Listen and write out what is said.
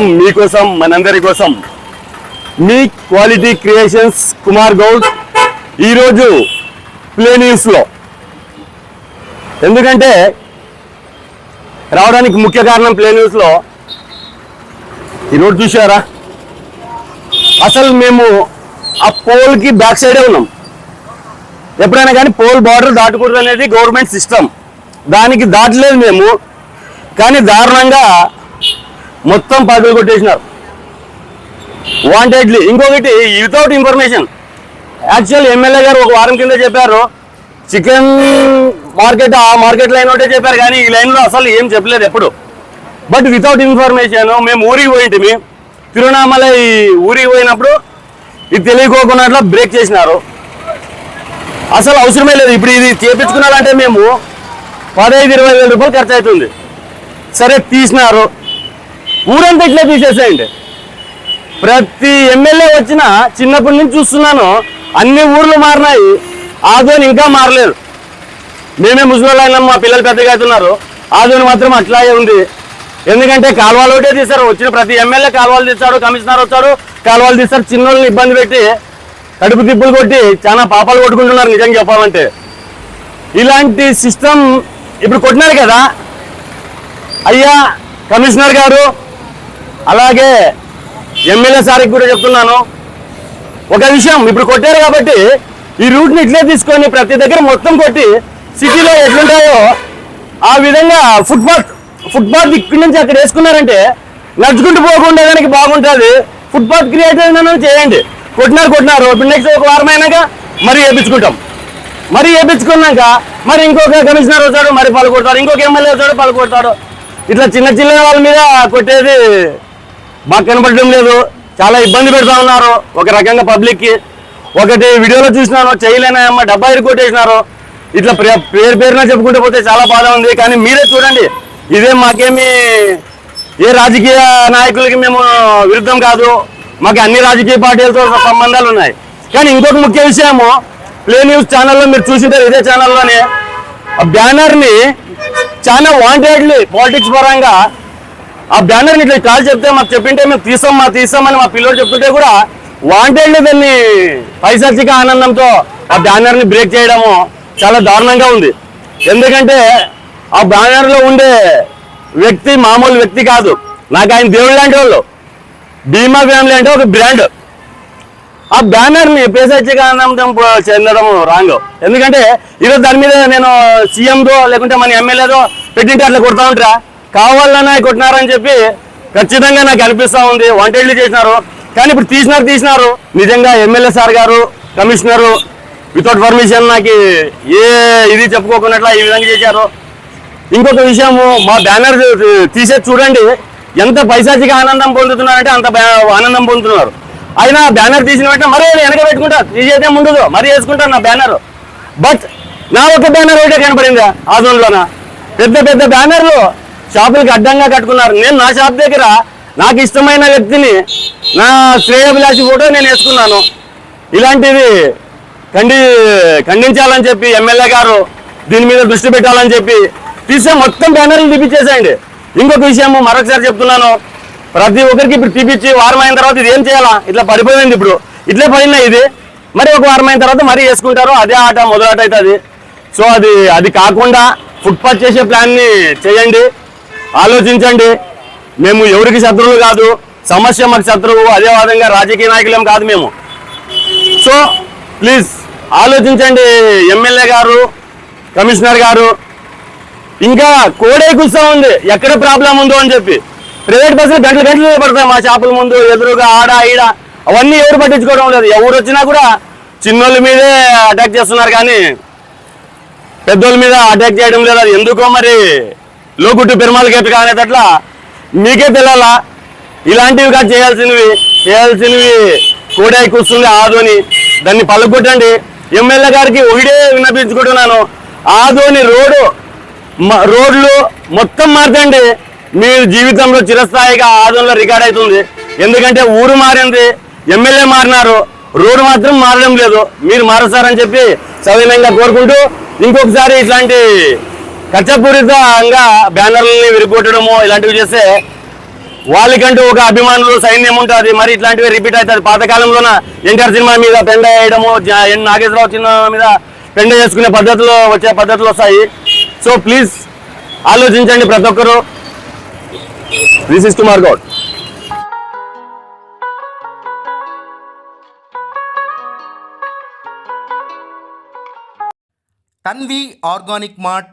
మీకోసం మనందరి కోసం మీ క్వాలిటీ క్రియేషన్స్ కుమార్ గౌడ్ ఈరోజు ప్లే న్యూస్లో ఎందుకంటే రావడానికి ముఖ్య కారణం ప్లే న్యూస్లో ఈరోజు చూసారా అసలు మేము ఆ పోల్కి బ్యాక్ సైడే ఉన్నాం. ఎప్పుడైనా కానీ పోల్ బార్డర్ దాటకూడదు అనేది గవర్నమెంట్ సిస్టమ్ దానికి దాటలేదు మేము. కానీ దారుణంగా మొత్తం పదులు కొట్టేసినారు. వాంటెడ్లీ ఇంకొకటి వితౌట్ ఇన్ఫర్మేషన్ యాక్చువల్ ఎమ్మెల్యే గారు ఒక వారం కింద చెప్పారు. చికెన్ మార్కెట్ ఆ మార్కెట్ లైన్ ఒకటే చెప్పారు కానీ ఈ లైన్లో అసలు ఏం చెప్పలేదు ఎప్పుడు. బట్ వితౌట్ ఇన్ఫర్మేషన్ మేము ఊరికి పోయింటిమి. తిరువణామలై ఊరికి పోయినప్పుడు ఇది తెలియకోకుండా అట్లా బ్రేక్ చేసినారు. అసలు అవసరమే లేదు. ఇప్పుడు ఇది చేపించుకున్నారంటే మేము పదహైదు ఇరవై వేల రూపాయలు ఖర్చు అవుతుంది. సరే తీసినారు. ఊరంతా ఇట్లా తీసేసేయండి. ప్రతి ఎమ్మెల్యే వచ్చినా చిన్నప్పటి నుంచి చూస్తున్నాను అన్ని ఊర్లు మారినాయి ఆదోని ఇంకా మారలేదు. మేమే ముసలి మా పిల్లలు పెద్దగా అవుతున్నారు ఆదోని మాత్రం అట్లాగే ఉంది. ఎందుకంటే కాలువలు ఒకటే తీశారు వచ్చిన ప్రతి ఎమ్మెల్యే కాలువలు తీస్తారు కమిషనర్ వచ్చాడు కాలువలు తీస్తారు చిన్నోళ్ళని ఇబ్బంది పెట్టి కడుపు తిప్పులు కొట్టి చాలా పాపాలు కొట్టుకుంటున్నారు నిజంగా చెప్పాలంటే. ఇలాంటి సిస్టమ్ ఇప్పుడు కొట్టినారు కదా. అయ్యా కమిషనర్ గారు అలాగే ఎమ్మెల్యే సార్కి కూడా చెప్తున్నాను. ఒక విషయం ఇప్పుడు కొట్టారు కాబట్టి ఈ రూట్ని ఇట్లే తీసుకొని ప్రతి దగ్గర మొత్తం కొట్టి సిటీలో ఎట్లుంటాయో ఆ విధంగా ఫుట్పాత్ ఫుట్పాత్ ఇక్కడి నుంచి అక్కడ వేసుకున్నారంటే నడుచుకుంటూ పోకుండా దానికి బాగుంటుంది. ఫుట్పాత్ క్రియేట్ అయినా చేయండి. కొట్టినారు కొట్టినారు. ఇప్పుడు నెక్స్ట్ ఒక వారం అయినాక మరీ వేపించుకుంటాం. మరి వేపించుకున్నాక మరి ఇంకొక కమిషనర్ వచ్చాడు మరి పలు కొడతాడు. ఇంకొక ఎమ్మెల్యే వచ్చాడు పలు కొడతాడు. ఇట్లా చిన్న చిన్న వాళ్ళ మీద కొట్టేది మాకు కనపడడం లేదు. చాలా ఇబ్బంది పెడతా ఉన్నారు. ఒక రకంగా పబ్లిక్కి. ఒకటి వీడియోలో చూసినాను చేయలేనాయమ్మ డబ్బా ఇరుకొట్టేసినారు ఇట్లా ప్రే- పేరు పేరున చెప్పుకుంటూ పోతే చాలా బాధ ఉంది. కానీ మీరే చూడండి ఇదే మాకేమి ఏ రాజకీయ నాయకులకి మేము విరుద్ధం కాదు. మాకు అన్ని రాజకీయ పార్టీలతో సంబంధాలు ఉన్నాయి. కానీ ఇంకొక ముఖ్య విషయము ప్లే న్యూస్ ఛానల్లో మీరు చూసింటారు ఇదే ఛానల్లోనే. ఆ బ్యానర్ని చాలా వాంటెడ్లీ పాలిటిక్స్ పరంగా ఆ బ్యానర్ ఇట్లా కాల్ చెప్తే మాకు చెప్పింటే మేము తీసాం మా తీసామని మా పిల్లలు చెప్తుంటే కూడా వాంటెడ్లీ దాన్ని పైశాచిక ఆనందంతో ఆ బ్యానర్ని బ్రేక్ చేయడము చాలా దారుణంగా ఉంది. ఎందుకంటే ఆ బ్యానర్లో ఉండే వ్యక్తి మామూలు వ్యక్తి కాదు. నాకు ఆయన దేవుడు లాంటి వాళ్ళు. బీమా ఫ్యామిలీ అంటే ఒక బ్రాండ్. ఆ బ్యానర్ని ఆనందం చెందడం రాంగ్. ఎందుకంటే ఈరోజు దాని మీద నేను సీఎందో లేకుంటే మన ఎమ్మెల్యేదో పెట్టింటే అట్లా కొడతా ఉంటారా? కావాలన్నా కొట్టినారని చెప్పి ఖచ్చితంగా నాకు అనిపిస్తూ ఉంది. వంటేళ్ళు చేసినారు. కానీ ఇప్పుడు తీసినారు తీసినారు. నిజంగా ఎమ్మెల్యే సార్ గారు కమిషనరు వితౌట్ పర్మిషన్ నాకు ఏ ఇది చెప్పుకోకున్నట్లా ఈ విధంగా చేశారు. ఇంకొక విషయము మా బ్యానర్ తీసే చూడండి. ఎంత పైశాచిగా ఆనందం పొందుతున్నారంటే అంత ఆనందం పొందుతున్నారు. అయినా బ్యానర్ తీసిన వెంటనే మరీ వెనక పెట్టుకుంటా తీసేదే ముందు మరీ వేసుకుంటాను నా బ్యానర్. బట్ నా ఒక బ్యానర్ ఒకటే కనపడిందా? ఆ జోన్లోన? పెద్ద పెద్ద బ్యానర్లు షాపులకి అడ్డంగా కట్టుకున్నారు. నేను నా షాప్ దగ్గర నాకు ఇష్టమైన వ్యక్తిని నా శ్రేయభిలాషి ఫోటో నేను వేసుకున్నాను. ఇలాంటివి ఖండి ఖండించాలని చెప్పి ఎమ్మెల్యే గారు దీని మీద దృష్టి పెట్టాలని చెప్పి తీసే మొత్తం బ్యానర్లు తీపిచ్చేసేయండి. ఇంకొక విషయం మరొకసారి చెప్తున్నాను. ప్రతి ఒక్కరికి ఇప్పుడు తీపిచ్చి వారం అయిన తర్వాత ఇది ఏం చేయాలా? ఇట్లా పడిపోయింది ఇప్పుడు. ఇట్లే పడినా ఇది. మరి ఒక వారం అయిన తర్వాత మరీ వేసుకుంటారు అదే ఆట మొదలాట అవుతుంది. సో అది అది కాకుండా ఫుట్పాత్ చేసే ప్లాన్ని చేయండి. ఆలోచించండి. మేము ఎవరికి శత్రువులు కాదు సమస్య మాకు శత్రువు అదే విధంగా రాజకీయ నాయకులేం కాదు మేము. సో ప్లీజ్ ఆలోచించండి. ఎమ్మెల్యే గారు కమిషనర్ గారు ఇంకా కోడే కూర్చో ఉంది. ఎక్కడ ప్రాబ్లం ఉందో అని చెప్పి. ప్రైవేట్ బస్సులు గంటలు గంటలు పడతాయి మా చేపల ముందు ఎదురుగా ఆడ ఈడ. అవన్నీ ఎవరు పట్టించుకోవడం లేదు. ఎవరు వచ్చినా కూడా చిన్నోళ్ళ మీదే అటాక్ చేస్తున్నారు కానీ పెద్దోళ్ళ మీద అటాక్ చేయడం లేదు. అది ఎందుకో మరి లోకుట్టు పెరుమాల గేటు అనేటట్లా మీకే తెలియాలా ఇలాంటివి కాదు చేయాల్సినవి చేయాల్సినవి. కోడాయి కూర్చుంది ఆదోని దాన్ని పలుకొట్టండి ఎమ్మెల్యే గారికి ఒకటే విన్నపించుకుంటున్నాను. ఆదోని రోడ్డు మ- రోడ్లు మొత్తం మార్చండి. మీ జీవితంలో చిరస్థాయిగా ఆదోన్లో రికార్డ్ అవుతుంది. ఎందుకంటే ఊరు మారింది ఎమ్మెల్యే మారినారు. రోడ్డు మాత్రం మారడం లేదు. మీరు మారుస్తారని చెప్పి సవినయంగా కోరుకుంటూ ఇంకొకసారి ఇట్లాంటి కచ్చపూరితంగా బ్యానర్లని విరిగొట్టడము ఇలాంటివి చేస్తే వాళ్ళకంటూ ఒక అభిమానులు సైన్యం ఉంటుంది. మరి ఇట్లాంటివి రిపీట్ అవుతుంది. పాతకాలంలోన ఎన్టీఆర్ సినిమా మీద పెండ వేయడము ఎన్ నాగేశ్వరరావు సినిమా మీద పెండ చేసుకునే పద్ధతులు వచ్చే పద్ధతులు వస్తాయి. సో ప్లీజ్ ఆలోచించండి ప్రతి ఒక్కరు. This is Kumar Goud Tanvi organic mart